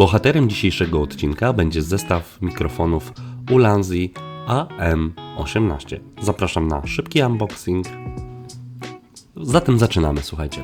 Bohaterem dzisiejszego odcinka będzie zestaw mikrofonów Ulanzi AM18. Zapraszam na szybki unboxing. Zatem zaczynamy, słuchajcie.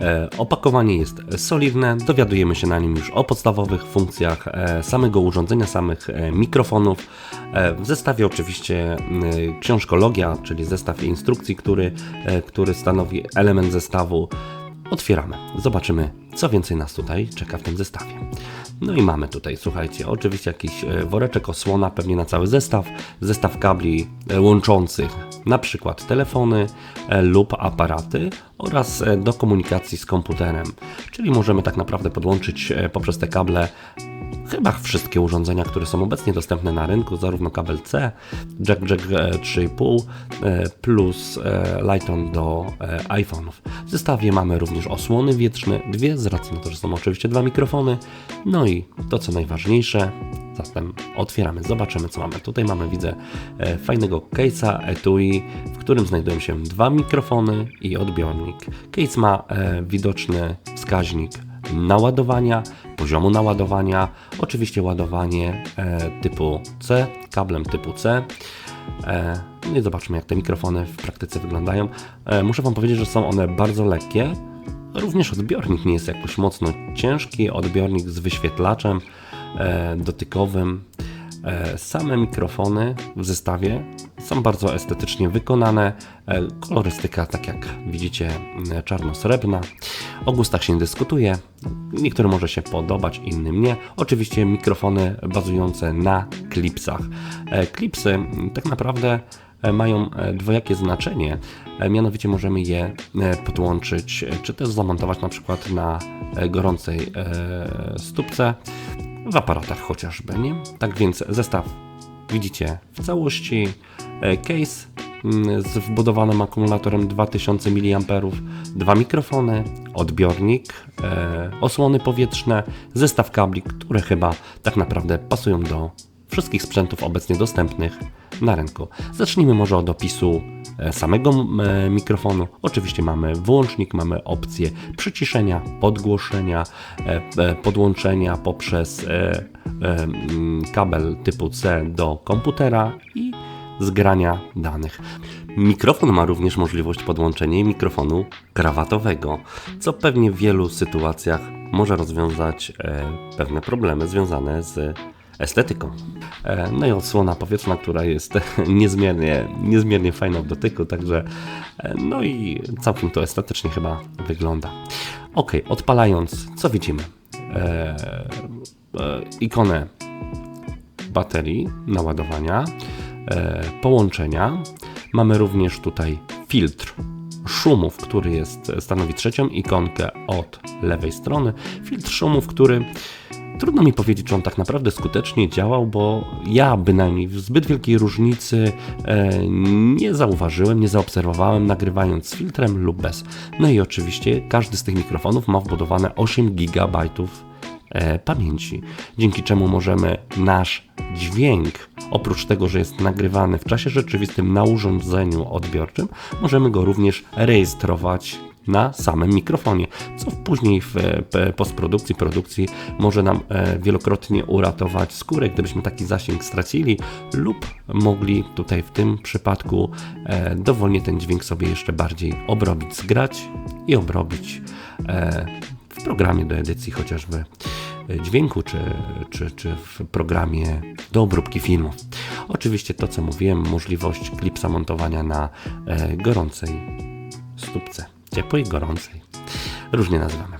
E, opakowanie jest solidne, dowiadujemy się na nim już o podstawowych funkcjach e, samego urządzenia, samych e, mikrofonów. W zestawie oczywiście książkologia, czyli zestaw instrukcji, który, który stanowi element zestawu. Otwieramy, zobaczymy, co więcej nas tutaj czeka w tym zestawie. No i mamy tutaj, słuchajcie, oczywiście jakiś e, woreczek osłona, pewnie na cały zestaw, zestaw kabli e, łączących na przykład telefony e, lub aparaty oraz do komunikacji z komputerem. Czyli możemy tak naprawdę podłączyć poprzez te kable chyba wszystkie urządzenia, które są obecnie dostępne na rynku, zarówno kabel C, jack jack e, 3,5 e, plus e, Lighton do e, iPhone'ów. W zestawie mamy również osłony wietrzne, dwie z racji na to, że są oczywiście dwa mikrofony, no i to co najważniejsze, zatem otwieramy, zobaczymy co mamy. Tutaj mamy, widzę, e, fajnego case'a etui, w którym znajdują się dwa mikrofony i odbiornik. Case ma e, widoczny wskaźnik naładowania, poziomu naładowania, oczywiście ładowanie e, typu C, kablem typu C. E, no i zobaczmy, jak te mikrofony w praktyce wyglądają. E, muszę Wam powiedzieć, że są one bardzo lekkie. Również odbiornik nie jest jakoś mocno ciężki. Odbiornik z wyświetlaczem dotykowym. E, Same mikrofony w zestawie są bardzo estetycznie wykonane. E, Kolorystyka, tak jak widzicie, czarno-srebrna. O gustach się dyskutuje. Niektórym może się podobać, innym nie. Oczywiście mikrofony bazujące na klipsach. E, Klipsy tak naprawdę mają dwojakie znaczenie. Mianowicie możemy je podłączyć, czy też zamontować na przykład na gorącej stópce w aparatach chociażby, nie? Tak więc zestaw widzicie w całości. E, Case mm, z wbudowanym akumulatorem 2000 mAh, dwa mikrofony, odbiornik, e, osłony powietrzne, zestaw kabli, które chyba tak naprawdę pasują do wszystkich sprzętów obecnie dostępnych na rynku. Zacznijmy może od opisu samego m, e, mikrofonu. Oczywiście mamy włącznik, mamy opcję przyciszenia, podgłoszenia, e, e, podłączenia poprzez e, e, kabel typu C do komputera i zgrania danych. Mikrofon ma również możliwość podłączenia mikrofonu krawatowego, co pewnie w wielu sytuacjach może rozwiązać e, pewne problemy związane z estetyką. E, No i odsłona powietrzna, która jest niezmiernie, niezmiernie fajna w dotyku, także e, no i całkiem to estetycznie chyba wygląda. Ok, odpalając, co widzimy? E, e, ikonę baterii, naładowania, e, połączenia. Mamy również tutaj filtr szumów, który jest, stanowi trzecią ikonkę od lewej strony. Filtr szumów, który trudno mi powiedzieć, czy on tak naprawdę skutecznie działał, bo ja bynajmniej zbyt wielkiej różnicy e, nie zauważyłem, nie zaobserwowałem, nagrywając z filtrem lub bez. No i oczywiście każdy z tych mikrofonów ma wbudowane 8 GB e, pamięci, dzięki czemu możemy nasz dźwięk, oprócz tego, że jest nagrywany w czasie rzeczywistym na urządzeniu odbiorczym, możemy go również rejestrować na samym mikrofonie, co później w e, postprodukcji, produkcji może nam e, wielokrotnie uratować skórę, gdybyśmy taki zasięg stracili lub mogli tutaj w tym przypadku e, dowolnie ten dźwięk sobie jeszcze bardziej obrobić, zgrać i obrobić w programie do edycji chociażby dźwięku, czy, czy, czy w programie do obróbki filmów. Oczywiście to, co mówiłem, możliwość klipsa montowania na gorącej stópce, ciepłej, gorącej. Różnie nazywamy.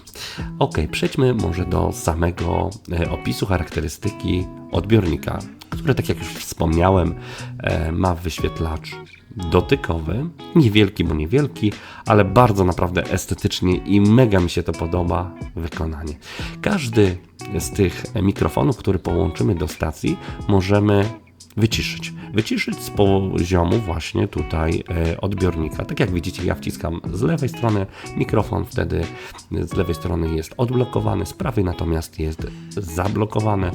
Ok, przejdźmy może do samego e, opisu charakterystyki odbiornika, który, tak jak już wspomniałem, e, ma wyświetlacz dotykowy, niewielki, bo niewielki, ale bardzo naprawdę estetycznie i mega mi się to podoba wykonanie. Każdy z tych mikrofonów, który połączymy do stacji, możemy wyciszyć. Wyciszyć z poziomu właśnie tutaj e, odbiornika. Tak jak widzicie, ja wciskam z lewej strony mikrofon, wtedy z lewej strony jest odblokowany, z prawej natomiast jest zablokowany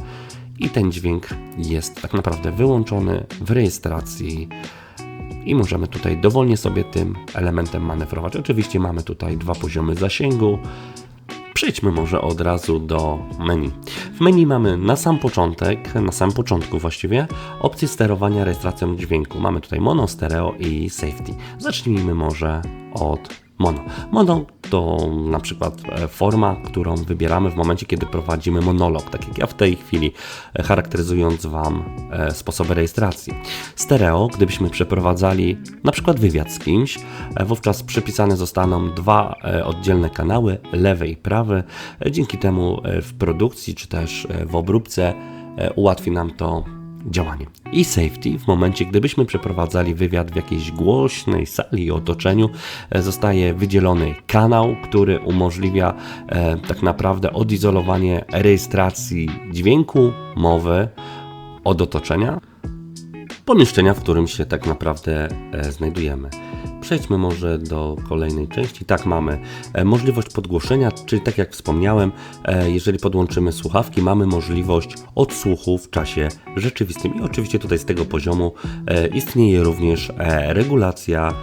i ten dźwięk jest tak naprawdę wyłączony w rejestracji i możemy tutaj dowolnie sobie tym elementem manewrować. Oczywiście mamy tutaj dwa poziomy zasięgu, Przejdźmy może od razu do menu. W menu mamy na sam początek, na samym początku właściwie, opcję sterowania rejestracją dźwięku. Mamy tutaj mono, stereo i safety. Zacznijmy może od mono. Mono to na przykład e, forma, którą wybieramy w momencie, kiedy prowadzimy monolog, tak jak ja w tej chwili, e, charakteryzując Wam e, sposoby rejestracji. Stereo, gdybyśmy przeprowadzali na przykład wywiad z kimś, wówczas przypisane zostaną dwa oddzielne kanały, lewy i prawy. Dzięki temu w produkcji czy też w obróbce ułatwi nam to działanie. I safety w momencie, gdybyśmy przeprowadzali wywiad w jakiejś głośnej sali i otoczeniu, e, zostaje wydzielony kanał, który umożliwia e, tak naprawdę odizolowanie rejestracji dźwięku, mowy od otoczenia, pomieszczenia, w którym się tak naprawdę e, znajdujemy. Przejdźmy może do kolejnej części. Tak, mamy e, możliwość podgłoszenia, czyli tak jak wspomniałem, e, jeżeli podłączymy słuchawki, mamy możliwość odsłuchu w czasie rzeczywistym. I oczywiście tutaj z tego poziomu istnieje również regulacja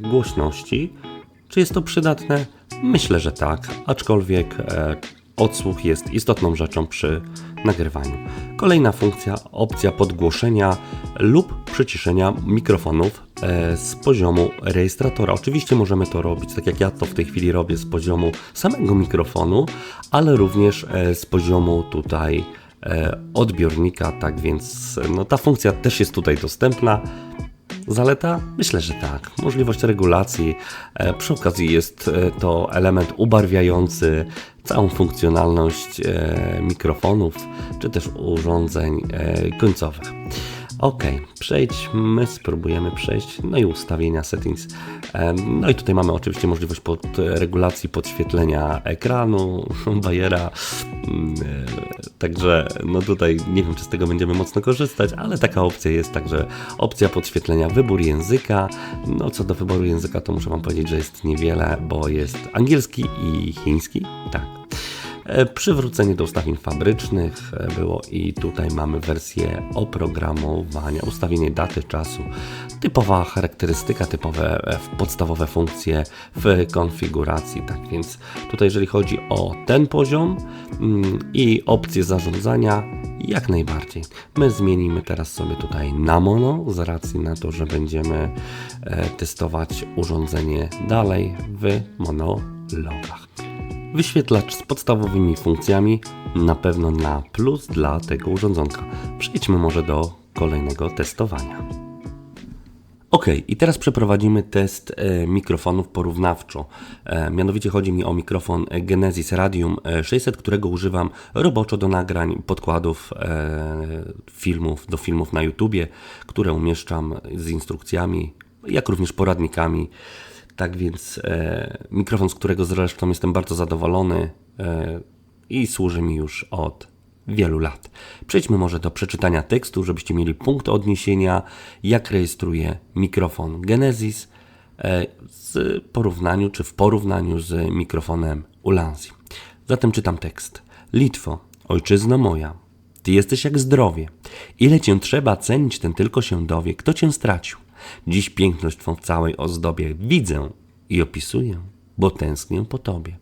głośności. Czy jest to przydatne? Myślę, że tak, aczkolwiek odsłuch jest istotną rzeczą przy nagrywaniu. Kolejna funkcja, opcja podgłoszenia lub przyciszenia mikrofonów e, z poziomu rejestratora. Oczywiście możemy to robić, tak jak ja to w tej chwili robię, z poziomu samego mikrofonu, ale również e, z poziomu tutaj e, odbiornika, tak więc no, ta funkcja też jest tutaj dostępna. Zaleta? Myślę, że tak. Możliwość regulacji. E, przy okazji jest e, to element ubarwiający całą funkcjonalność e, mikrofonów czy też urządzeń końcowych. Ok, przejdźmy, spróbujemy przejść. No i ustawienia settings. No i tutaj mamy oczywiście możliwość pod regulacji podświetlenia ekranu, bajera. Także no tutaj nie wiem, czy z tego będziemy mocno korzystać, ale taka opcja jest. Także opcja podświetlenia, wybór języka. No co do wyboru języka, to muszę Wam powiedzieć, że jest niewiele, bo jest angielski i chiński. Tak. E, przywrócenie do ustawień fabrycznych e, było i tutaj mamy wersję oprogramowania, ustawienie daty, czasu, typowa charakterystyka, typowe e, podstawowe funkcje w konfiguracji. Tak więc tutaj jeżeli chodzi o ten poziom mm, i opcję zarządzania, jak najbardziej. My zmienimy teraz sobie tutaj na mono, z racji na to, że będziemy testować urządzenie dalej w monologach. Wyświetlacz z podstawowymi funkcjami na pewno na plus dla tego urządzonka. Przejdźmy może do kolejnego testowania. Ok, i teraz przeprowadzimy test e, mikrofonów porównawczo. E, mianowicie chodzi mi o mikrofon Genesis Radium 600, którego używam roboczo do nagrań podkładów e, filmów, do filmów na YouTubie, które umieszczam z instrukcjami, jak również poradnikami tak więc e, mikrofon, z którego zresztą jestem bardzo zadowolony e, i służy mi już od wielu lat. Przejdźmy może do przeczytania tekstu, żebyście mieli punkt odniesienia, jak rejestruje mikrofon Genesis e, w porównaniu czy w porównaniu z mikrofonem Ulanzi. Zatem czytam tekst. Litwo, ojczyzno moja, ty jesteś jak zdrowie. Ile cię trzeba cenić, ten tylko się dowie, kto cię stracił. Dziś piękność Twą w całej ozdobie widzę i opisuję, bo tęsknię po Tobie.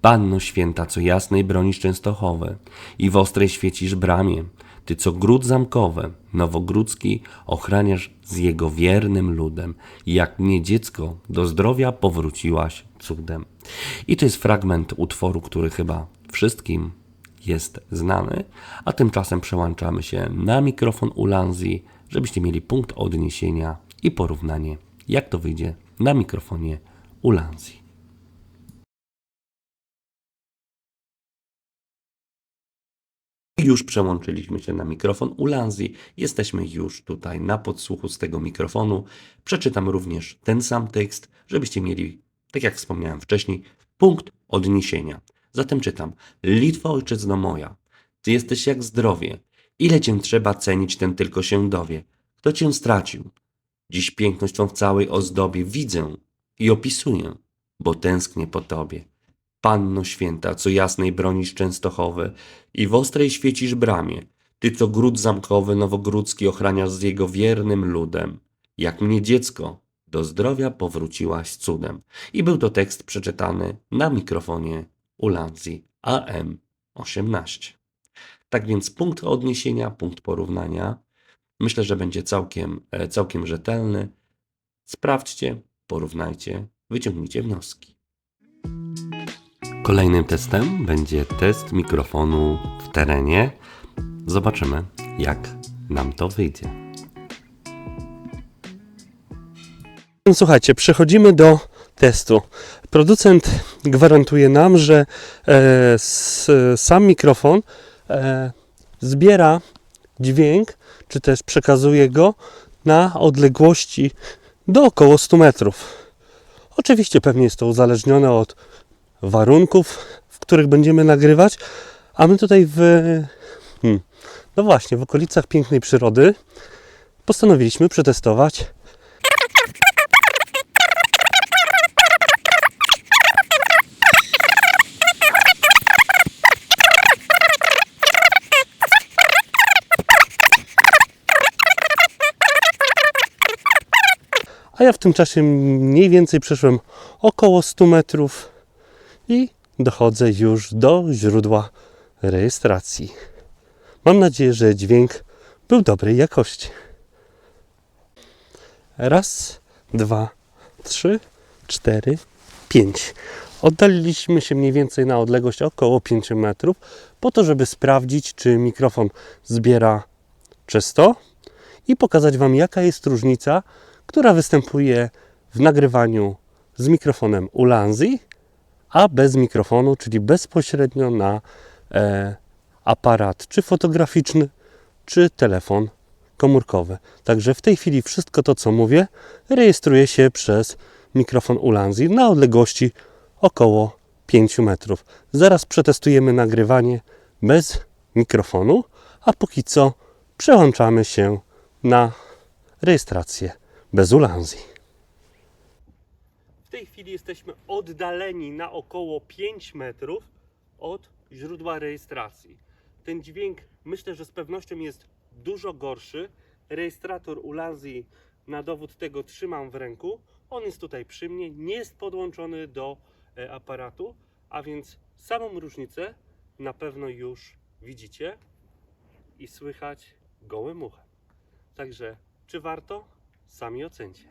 Panno święta, co jasnej bronisz Częstochowe i w ostrej świecisz bramie, Ty, co gród zamkowe, nowogródzki, ochraniasz z jego wiernym ludem, jak mnie dziecko do zdrowia powróciłaś cudem. I to jest fragment utworu, który chyba wszystkim jest znany, a tymczasem przełączamy się na mikrofon Ulanzi, żebyście mieli punkt odniesienia i porównanie, jak to wyjdzie na mikrofonie Ulanzi. Już przełączyliśmy się na mikrofon Ulanzi. Jesteśmy już tutaj na podsłuchu z tego mikrofonu. Przeczytam również ten sam tekst, żebyście mieli, tak jak wspomniałem wcześniej, punkt odniesienia. Zatem czytam. Litwa ojczyzno moja, ty jesteś jak zdrowie. Ile cię trzeba cenić, ten tylko się dowie. Kto cię stracił? Dziś piękność Twą w całej ozdobie widzę i opisuję, bo tęsknię po Tobie. Panno święta, co jasnej bronisz Częstochowy i w ostrej świecisz bramie, Ty, co gród zamkowy nowogródzki ochraniasz z jego wiernym ludem. Jak mnie dziecko, do zdrowia powróciłaś cudem. I był to tekst przeczytany na mikrofonie Ulanzi AM18. Tak więc punkt odniesienia, punkt porównania myślę, że będzie całkiem, e, całkiem rzetelny. Sprawdźcie, porównajcie, wyciągnijcie wnioski. Kolejnym testem będzie test mikrofonu w terenie. Zobaczymy, jak nam to wyjdzie. Słuchajcie, przechodzimy do testu. Producent gwarantuje nam, że e, s, sam mikrofon e, zbiera dźwięk, czy też przekazuje go na odległości do około 100 metrów. Oczywiście pewnie jest to uzależnione od warunków, w których będziemy nagrywać, a my tutaj w, hmm, no właśnie, w okolicach pięknej przyrody postanowiliśmy przetestować A ja w tym czasie mniej więcej przeszłem około 100 metrów i dochodzę już do źródła rejestracji. Mam nadzieję, że dźwięk był dobrej jakości. Raz, dwa, trzy, cztery, pięć. Oddaliliśmy się mniej więcej na odległość około 5 metrów, po to, żeby sprawdzić, czy mikrofon zbiera czysto i pokazać Wam, jaka jest różnica która występuje w nagrywaniu z mikrofonem Ulanzi, a bez mikrofonu, czyli bezpośrednio na e, aparat czy fotograficzny, czy telefon komórkowy. Także w tej chwili wszystko to, co mówię, rejestruje się przez mikrofon Ulanzi na odległości około 5 metrów. Zaraz przetestujemy nagrywanie bez mikrofonu, a póki co przełączamy się na rejestrację bez ulanzji. W tej chwili jesteśmy oddaleni na około 5 metrów od źródła rejestracji. Ten dźwięk myślę, że z pewnością jest dużo gorszy. Rejestrator Ulanzi na dowód tego trzymam w ręku. On jest tutaj przy mnie, nie jest podłączony do e, aparatu, a więc samą różnicę na pewno już widzicie i słychać gołym uchem. Także czy warto? Sami ocencie.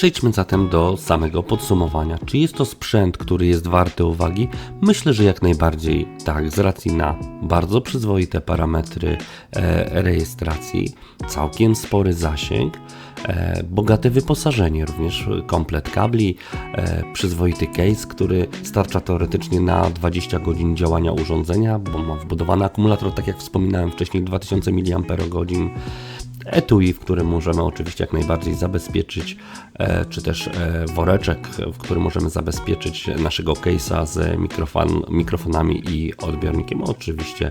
Przejdźmy zatem do samego podsumowania. Czy jest to sprzęt, który jest warty uwagi? Myślę, że jak najbardziej tak, z racji na bardzo przyzwoite parametry e, rejestracji, całkiem spory zasięg, e, bogate wyposażenie, również komplet kabli, e, przyzwoity case, który starcza teoretycznie na 20 godzin działania urządzenia, bo ma wbudowany akumulator, tak jak wspominałem wcześniej, 2000 mAh etui, w którym możemy oczywiście jak najbardziej zabezpieczyć, e, czy też e, woreczek, w którym możemy zabezpieczyć naszego case'a z mikrofon, mikrofonami i odbiornikiem. Oczywiście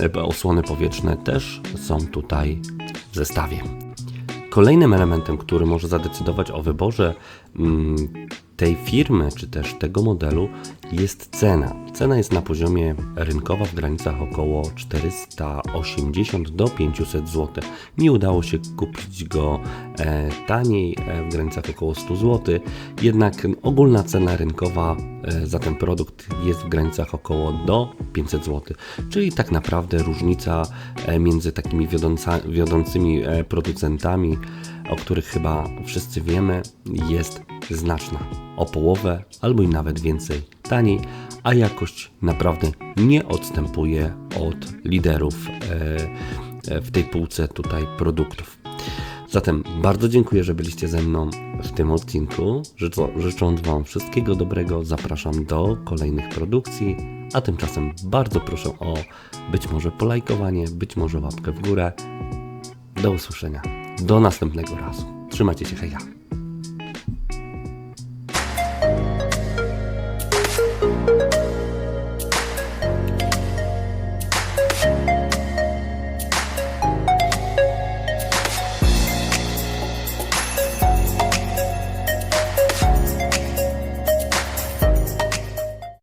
e, osłony powietrzne też są tutaj w zestawie. Kolejnym elementem, który może zadecydować o wyborze tej firmy, czy też tego modelu jest cena. Cena jest na poziomie rynkowa w granicach około 480 do 500 zł. Nie udało się kupić go e, taniej, e, w granicach około 100 zł, jednak ogólna cena rynkowa e, za ten produkt jest w granicach około do 500 zł. Czyli tak naprawdę różnica między takimi wiodąca, wiodącymi producentami o których chyba wszyscy wiemy, jest znaczna. O połowę albo i nawet więcej taniej, a jakość naprawdę nie odstępuje od liderów e, e, w tej półce tutaj produktów. Zatem bardzo dziękuję, że byliście ze mną w tym odcinku. Życząc Wam wszystkiego dobrego, zapraszam do kolejnych produkcji. A tymczasem bardzo proszę o być może polajkowanie, być może łapkę w górę. Do usłyszenia. Do następnego razu. Trzymajcie się, heja.